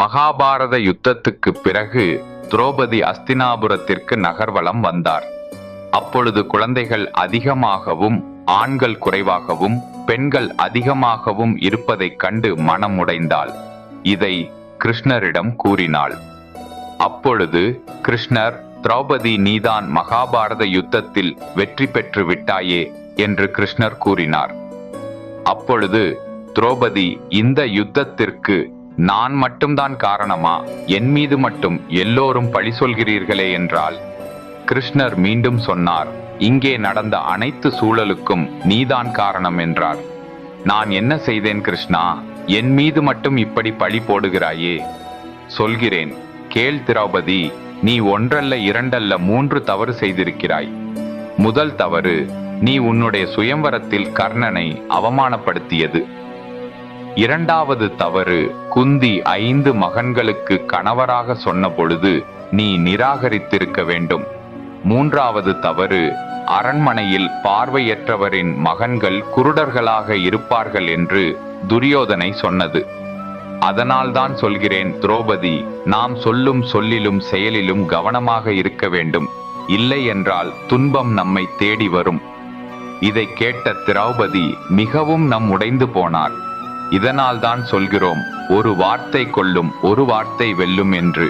மகாபாரத யுத்தத்துக்குப் பிறகு திரௌபதி அஸ்தினாபுரத்திற்கு நகர்வலம் வந்தார். அப்பொழுது குழந்தைகள் அதிகமாகவும் ஆண்கள் குறைவாகவும் பெண்கள் அதிகமாகவும் இருப்பதைக் கண்டு மனம் உடைந்தாள் இதை கிருஷ்ணரிடம் கூறினாள். அப்பொழுது கிருஷ்ணர் திரௌபதி நீதான் மகாபாரத யுத்தத்தில் வெற்றி பெற்று விட்டாயே என்று கிருஷ்ணர் கூறினார். அப்பொழுது திரௌபதி இந்த யுத்தத்திற்கு நான் மட்டும்தான் காரணமா? என் மீது மட்டும் எல்லோரும் பழி சொல்கிறீர்களே என்றால் கிருஷ்ணர் மீண்டும் சொன்னார் இங்கே நடந்த அனைத்து சூழலுக்கும் நீதான் காரணம் என்றார். நான் என்ன செய்தேன் கிருஷ்ணா? என் மீது மட்டும் இப்படி பழி போடுகிறாயே? சொல்கிறேன் கேள் திரௌபதி நீ ஒன்றல்ல இரண்டல்ல மூன்று தவறு செய்திருக்கிறாய். முதல் தவறு நீ உன்னுடைய சுயம்வரத்தில் கர்ணனை அவமானப்படுத்தியது. இரண்டாவது தவறு குந்தி ஐந்து மகன்களுக்கு கணவராக சொன்ன பொழுது நீ நிராகரித்திருக்க வேண்டும். மூன்றாவது தவறு அரண்மனையில் பார்வையற்றவரின் மகன்கள் குருடர்களாக இருப்பார்கள் என்று துரியோதனை சொன்னது. அதனால்தான் சொல்கிறேன் திரௌபதி நாம் சொல்லும் சொல்லிலும் செயலிலும் கவனமாக இருக்க வேண்டும். இல்லை என்றால் துன்பம் நம்மை தேடி வரும். இதை கேட்ட திரௌபதி மிகவும் நம் உடைந்து போனார். இதனால்தான் சொல்கிறோம் ஒரு வார்த்தை கொள்ளும் ஒரு வார்த்தை வெல்லும் என்று.